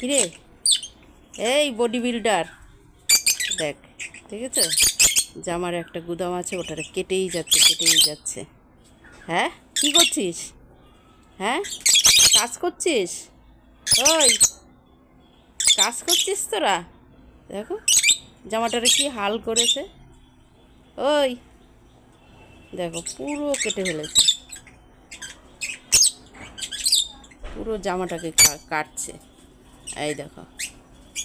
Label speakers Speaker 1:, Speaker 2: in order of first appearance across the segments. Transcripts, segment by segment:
Speaker 1: কিরে? এই body builder দেখ ঠিক আছে জামার একটা গুদাম আছে, ওটারে কেটেই যাচ্ছে কেটেই যাচ্ছে। হ্যাঁ? কি করছিস? হ্যাঁ? কাজ করছিস? ওই, কাজ করছিস তোরা? দেখো, জামাটারে কি হাল করেছে। ওই, দেখো, পুরো কেটে ফেলেছে। পুরো জামাটাকে কাটছে। এই দেখো,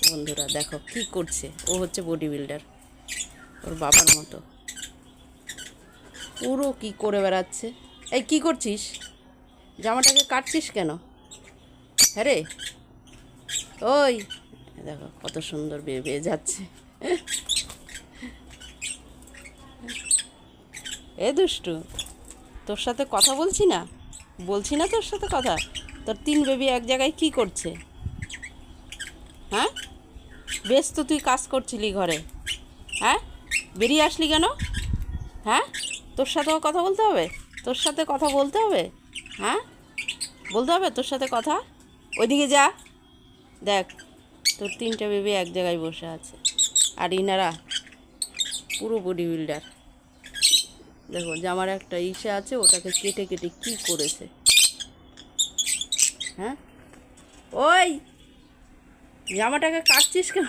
Speaker 1: বন্ধুরা, দেখো কি করছে। ও হচ্ছে বডি বিল্ডার ওর বাবার মতো। পুরো কি করে বেড়াচ্ছে? এই কি করছিস? জামাটাকে কাটছিস কেন? হ্যাঁ রে। ওই, দেখো কত সুন্দর বেয়ে বেয়ে যাচ্ছে। এ দুষ্টু, তোর সাথে কথা বলছি না? বলছি না তোর সাথে কথা? তোর তিন বেবি এক জায়গায় কি করছে? হ্যাঁ? বেশ তো তুই কাজ করছিলি ঘরে। হ্যাঁ? বেরিয়ে আসলি কেন? হ্যাঁ? তোর সাথেও কথা বলতে হবে? তোর সাথে কথা বলতে হবে? হ্যাঁ? বলতে হবে তোর সাথে কথা? ওইদিকে যা। দেখ, তোর তিনটা বেবি এক জায়গায় বসে আছে। আর ইনারা পুরো বডি বিল্ডার দেখো, জামার একটা ইসে আছে, ওটাকে কেটে কেটে কি করেছে? হ্যাঁ? ওই! জামাটাকে কাটছিস কেন?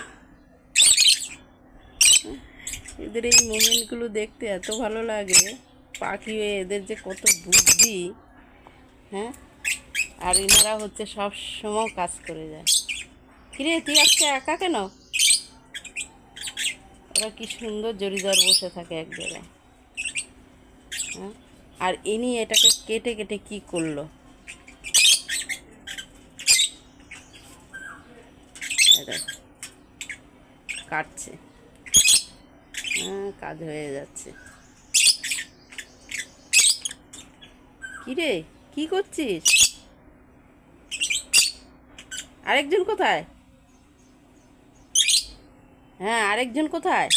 Speaker 1: এদের এই মোমেন্টগুলো দেখতে এত ভালো লাগে। পাখি হয়ে এদের যে কত বুদ্ধি। হ্যাঁ? আর এনারা হচ্ছে সব সময় কাজ করে যায়। কিরে, তুই আজকে একা কেন? ওরা কি সুন্দর জরিদার বসে থাকে এক জায়গায়। হ্যাঁ? আর ইনি এটাকে কেটে কেটে কি করল? দেখো, কাটছে। কাজ হয়ে যাচ্ছে। কি রে কি করছিস? আরেকজন কোথায়? হ্যাঁ আরেকজন কোথায়?